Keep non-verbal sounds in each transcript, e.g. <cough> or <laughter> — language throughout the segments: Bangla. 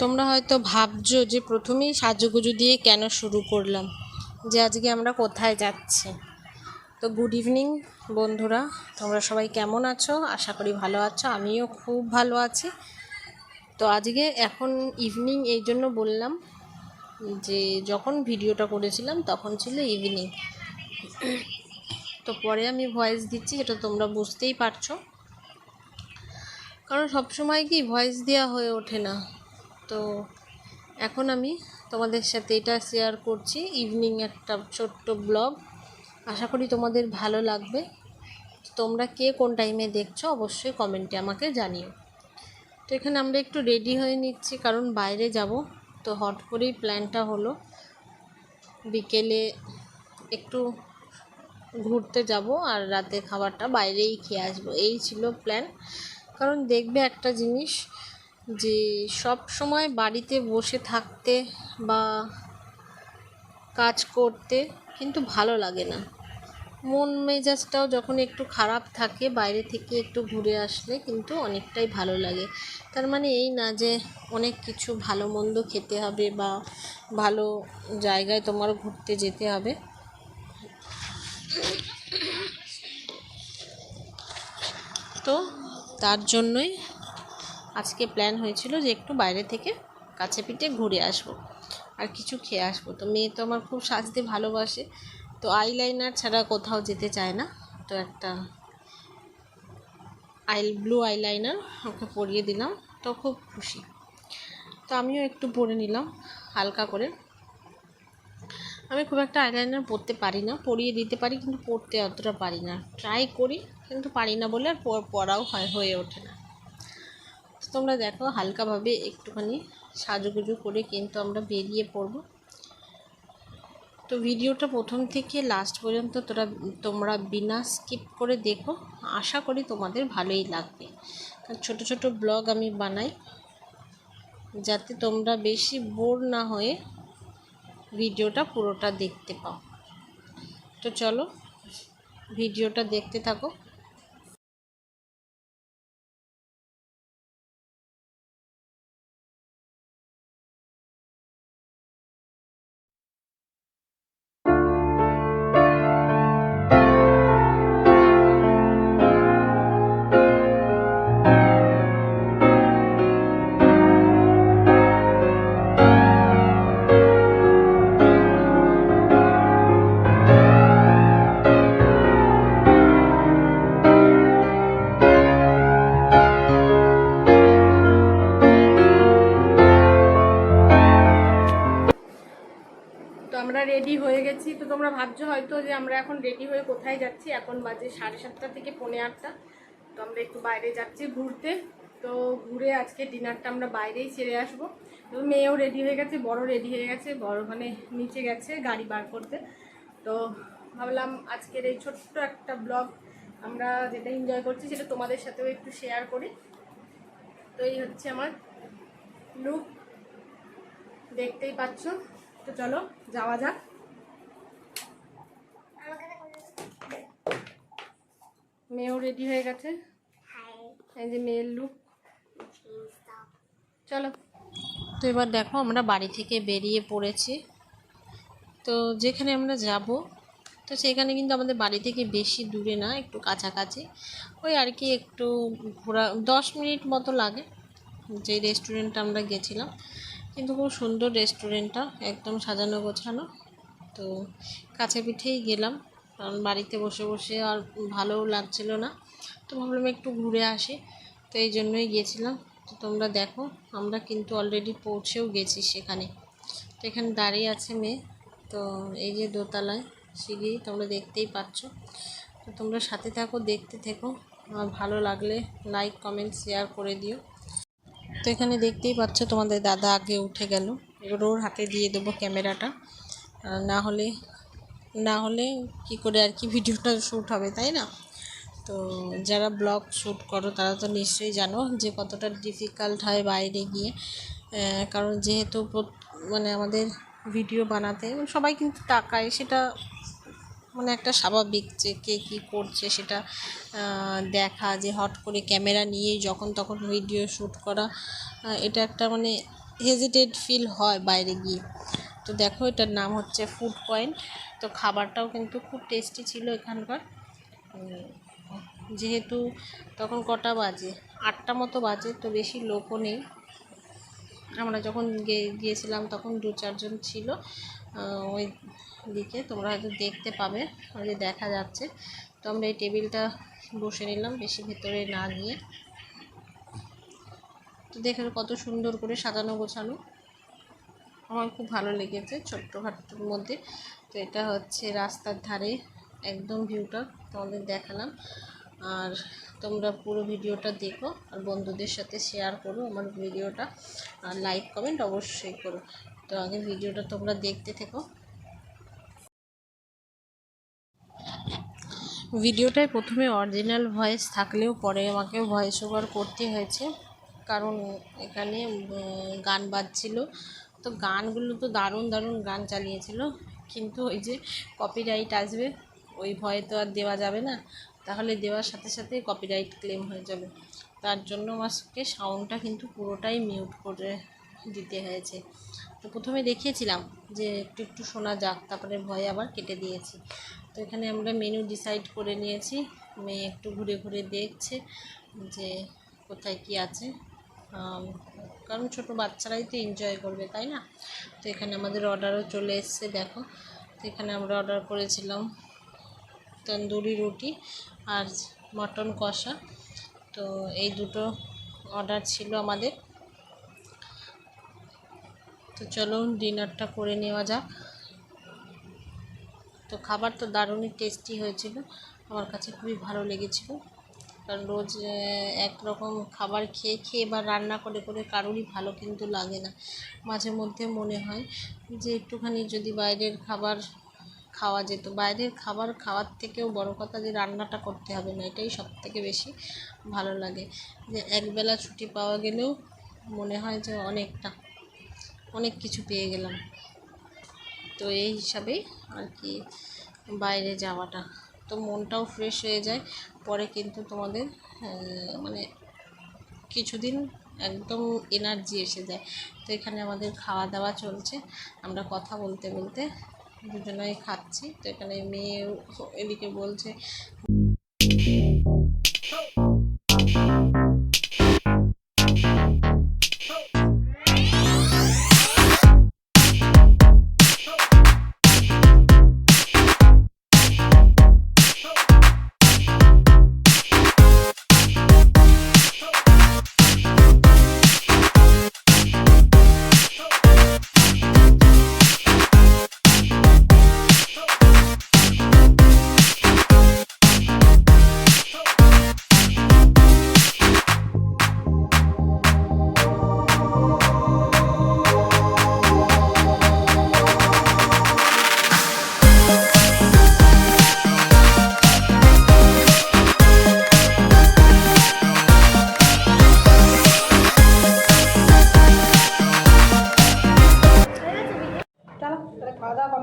তোমরা হয়তো ভাবছ যে প্রথমেই সাজুগুজু দিয়ে কেন শুরু করলাম, যে আজকে আমরা কোথায় যাচ্ছি। তো গুড ইভিনিং বন্ধুরা, তোমরা সবাই কেমন আছো? আশা করি ভালো আছো, আমিও খুব ভালো আছি। তো আজকে এখন ইভিনিং এই জন্য বললাম যে যখন ভিডিওটা করেছিলাম তখন ছিল ইভিনিং তো পরে আমি ভয়েস দিচ্ছি যেটা তোমরা বুঝতেই পারছ। কারণ সবসময় কি ভয়েস দেওয়া হয়ে ওঠে না। তো এখন আমি তোমাদের সাথে এটা শেয়ার করছি। ইভিনিং একটা ছোট্ট ব্লগ আশা করি তোমাদের ভালো লাগবে। তোমরা কে কোন টাইমে দেখছ অবশ্যই কমেন্টে আমাকে জানিও। তো এখানে আমরা একটু রেডি হয়ে নিচ্ছি, কারণ বাইরে যাব। তো হট করেই প্ল্যানটা হলো। বিকেলে একটু ঘুরতে যাব আর রাতে খাবারটা বাইরেই খেয়ে আসব। এই ছিল প্ল্যান কারণ দেখবে একটা জিনিস যে সব সময় বাড়িতে বসে থাকতে বা কাজ করতে কিন্তু ভালো লাগে না। মন মেজাজটাও যখন একটু খারাপ থাকে, বাইরে থেকে একটু ঘুরে আসলে কিন্তু অনেকটাই ভালো লাগে। তার মানে এই না যে অনেক কিছু ভালো মন্দ খেতে হবে বা ভালো জায়গায় তোমার ঘুরতে যেতে হবে। তো তার জন্যই আজকে প্ল্যান হয়েছিল যে একটু বাইরে থেকে কাছে পিঠে ঘুরে আসব আর কিছু খেয়ে আসব। তো মেয়ে তো আমার খুব সাজতে ভালোবাসে। তো আইলাইনার ছাড়া কোথাও যেতে চায় না। তো একটা আই ব্লু আইলাইনার ওকে পরিয়ে দিলাম। তো খুব খুশি। তো আমিও একটু পরে নিলাম হালকা করে। আমি খুব একটা আইলাইনার পরতে পারি না। পরিয়ে দিতে পারি কিন্তু পরতে অতটা পারি না। ট্রাই করি কিন্তু পারি না বলে আর পরাও হয়, হয়ে ওঠে না। তোমরা দেখো হালকাভাবে একটুখানি সাজুগুজু করে কিন্তু আমরা বেরিয়ে পড়ব। তো ভিডিওটা প্রথম থেকে লাস্ট পর্যন্ত তোরা, তোমরা বিনা স্কিপ করে দেখো। আশা করি তোমাদের ভালোই লাগবে। কারণ ছোটো ছোটো ব্লগ আমি বানাই, যাতে তোমরা বেশি বোর না হয়ে ভিডিওটা পুরোটা দেখতে পাও। তো চলো, ভিডিওটা দেখতে থাকো। তোমরা ভাবছ হয়তো যে আমরা এখন রেডি হয়ে কোথায় যাচ্ছি? এখন বাজে সাড়ে সাতটা থেকে পৌনে আটটা। তো আমরা একটু বাইরে যাচ্ছি ঘুরতে। তো ঘুরে আজকে ডিনারটা আমরা বাইরেই সেরে আসব। তো মেয়েও রেডি হয়ে গেছে, বড় রেডি হয়ে গেছে। বড় মানে নিচে গেছে গাড়ি বার করতে। তো ভাবলাম আজকের এই ছোট্ট একটা ব্লগ আমরা যেটা এনজয় করছি সেটা তোমাদের সাথেও একটু শেয়ার করি। তো এই হচ্ছে আমার লুক দেখতেই পাচ্ছ? তো চলো, যাওয়া যাক। মেয়েও রেডি হয়ে গেছে? এই যে মেয়ের লুক চলো। তো এবার দেখো আমরা বাড়ি থেকে বেরিয়ে পড়েছি। তো যেখানে আমরা যাব তো সেখানে কিন্তু আমাদের বাড়ি থেকে বেশি দূরে না একটু কাছাকাছি। ওই আর কি একটু ঘোরা দশ মিনিট মতো লাগে যে রেস্টুরেন্টটা আমরা গেছিলাম। কিন্তু খুব সুন্দর রেস্টুরেন্টটা একদম সাজানো গোছানো। তো কাছে পিঠেই গেলাম। কারণ বাড়িতে বসে বসে আর ভালোও লাগছিল না। তো ভাবলাম একটু ঘুরে আসি। তো এই জন্যই গিয়েছিলাম। তো তোমরা দেখো, আমরা কিন্তু অলরেডি পৌঁছেও গেছি সেখানে। তো এখানে দাঁড়িয়ে আছে মেয়ে। তো এই যে দোতলায় সিঁড়ি তোমরা দেখতেই পাচ্ছ। তো তোমরা সাথে থাকো, দেখতে থেকো। আর ভালো লাগলে লাইক কমেন্ট শেয়ার করে দিও। তো এখানে দেখতেই পাচ্ছ তোমাদের দাদা আগে উঠে গেল। এবার ওর হাতে দিয়ে দেবো ক্যামেরাটা। না হলে না হলে কি করে আর কি ভিডিওটা শ্যুট হবে, তাই না? তো যারা ব্লগ শ্যুট করো তারা তো নিশ্চয়ই জানো যে কতটা ডিফিকাল্ট হয় বাইরে গিয়ে। কারণ যেহেতু মানে আমাদের ভিডিও বানাতে সবাই কিন্তু টাকায় সেটা মানে একটা স্বাভাবিক যে কে কী করছে সেটা দেখা যে হট করে ক্যামেরা নিয়েই যখন তখন ভিডিও শ্যুট করা এটা একটা মানে হেজিটেড ফিল হয় বাইরে গিয়ে। তো দেখো এটার নাম হচ্ছে ফুড পয়েন্ট তো খাবারটাও কিন্তু খুব টেস্টি ছিল এখানকার। যেহেতু তখন কটা বাজে? আটটা মতো বাজে, তো বেশি লোকও নেই। আমরা যখন গিয়েছিলাম তখন দু চারজন ছিল ওই দিকে। তোমরা হয়তো দেখতে পাবে যে দেখা যাচ্ছে। তো আমরা এই টেবিলটা বসে নিলাম বেশি ভেতরে না গিয়ে। তো দেখে কত সুন্দর করে সাজানো গোছানো। আমার খুব ভালো লেগেছে ছোট্টখাটোর মধ্যে। তো এটা হচ্ছে রাস্তার ধারে একদম ভিউটা তোমাদের দেখালাম। আর তোমরা পুরো ভিডিওটা দেখো আর বন্ধুদের সাথে শেয়ার করো আমার ভিডিওটা। আর লাইক কমেন্ট অবশ্যই করো। তো আগে ভিডিওটা তোমরা দেখতে থেকো। ভিডিওটায় প্রথমে অরিজিনাল ভয়েস থাকলেও পরে আমাকে ভয়েস ওভার করতে হয়েছে। কারণ এখানে গান বাজছিল। তো গানগুলো তো দারুণ দারুণ গান চালিয়েছিল। কিন্তু ওই যে কপিরাইট আসবে, ওই ভয়ে তো আর দেওয়া যাবে না। তাহলে দেওয়ার সাথে সাথে কপিরাইট ক্লেম হয়ে যাবে। তার জন্য আমাকে সাউন্ডটা কিন্তু পুরোটাই মিউট করে দিতে হয়েছে। তো প্রথমে দেখিয়েছিলাম যে একটু একটু শোনা যাক, তারপরে ভয়ে আবার কেটে দিয়েছি। তো এখানে আমরা মেনু ডিসাইড করে নিয়েছি। মেয়ে একটু ঘুরে ঘুরে দেখছে যে কোথায় কি আছে। কারণ ছোট বাচ্চারাই তো এনজয় করবে, তাই না? তো এখানে আমাদের অর্ডারও চলে এসছে, দেখো। তো এখানে আমরা অর্ডার করেছিলাম তন্দুরি রুটি আর মটন কষা। তো এই দুটো অর্ডার ছিল আমাদের। তো চলো ডিনারটা করে নেওয়া যাক। তো খাবার তো দারুণই টেস্টি হয়েছিল। আমার কাছে খুবই ভালো লেগেছিল। কারণ রোজ একরকম খাবার খেয়ে খেয়ে বা রান্না করে করে কারোরই ভালো কিন্তু লাগে না। মাঝে মধ্যে মনে হয় যে একটুখানি যদি বাইরের খাবার খাওয়া যেত। বাইরের খাবার খাওয়ার থেকেও বড় কথা যে রান্নাটা করতে হবে না, এটাই সব থেকে বেশি ভালো লাগে। যে একবেলা ছুটি পাওয়া গেলেও মনে হয় যে অনেকটা, অনেক কিছু পেয়ে গেলাম। তো এই হিসাবেই আর কি বাইরে যাওয়াটা। তো মনটাও ফ্রেশ হয়ে যায়। পরে কিন্তু তোমাদের মানে কিছুদিন একদম এনার্জি এসে যায়। তো এখানে আমাদের খাওয়া দাওয়া চলছে। আমরা কথা বলতে বলতে দুজনাই খাচ্ছি। তো এখানে মেয়েও এদিকে বলছে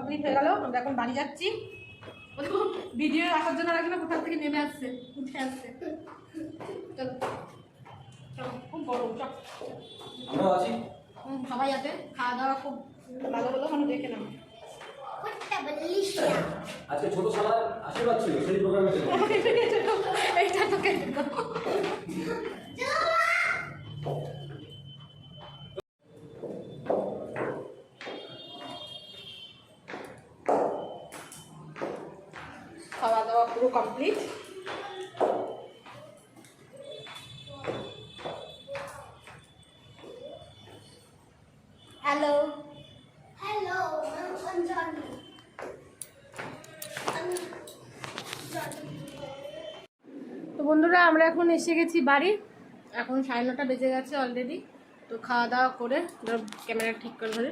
কমপ্লিট হয়ে গেল। আমরা এখন বাড়ি যাচ্ছি। ভিডিও রাখার জন্য রাখলে কোথা থেকে নেমে আসছে? উঠে আসছে। চলো চলো খুব চল। হুম, সবাই আছে। খাওয়া দাওয়া খুব ভালো হলো মানে দেখে নাও। আজকে ছোট শালার আশীর্বাদ ছিল সেই প্রোগ্রামে <laughs> পুরো কমপ্লিট হ্যালো তো বন্ধুরা আমরা এখন এসে গেছি বাড়ি। এখন সাড়ে নটা বেজে গেছে অলরেডি তো খাওয়া দাওয়া করে ধর ক্যামেরা ঠিক করে ধরে।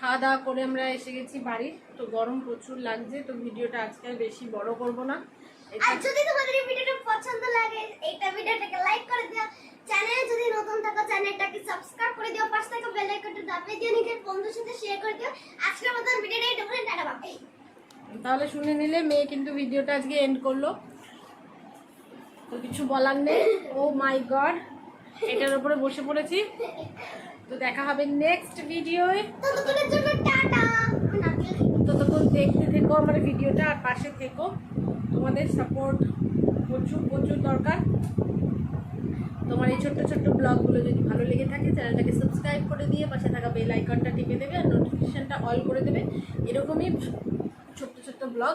খাওয়া দাওয়া করে আমরা এসে গেছি বাড়ি। তো গরম প্রচুর লাগছে তো ভিডিওটা আজকে বেশি বড় করব না। আর যদি তোমাদের এই ভিডিওটা পছন্দ লাগে এইটা ভিডিওটাকে লাইক করে দিও। চ্যানেলে যদি নতুন থাকো চ্যানেলটাকে সাবস্ক্রাইব করে দিও। পাশে থাকা বেল আইকনটা দাবিয়ে দিও নিজের বন্ধুর সাথে শেয়ার করে দিও। আজকের মতন ভিডিওটা এইটুকু টাটা বাই তাহলে শুনে নিলে মেয়ে কিন্তু ভিডিওটা আজকে এন্ড করল। তো কিছু বলার নেই। ও মাই গড এটার উপরে বসে পড়েছি। তো দেখা হবে নেক্সট ভিডিওয়ে ততক্ষণ দেখতে থেকো আমার ভিডিওটা আর পাশে থেকো। তোমাদের সাপোর্ট প্রচুর প্রচুর দরকার। তোমার এই ছোট্ট ছোট্ট ব্লগগুলো যদি ভালো লেগে থাকে চ্যানেলটাকে সাবস্ক্রাইব করে দিয়ে পাশে থাকা বেল আইকনটা টিপে দেবে আর নোটিফিকেশানটা অল করে দেবে। এরকমই ছোট্ট ছোট্ট ব্লগ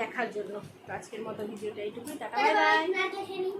দেখার জন্য। আজকের মতো ভিডিওটা এইটুকুই। টাটা বাই বাই নারকেল খেয়ে নিই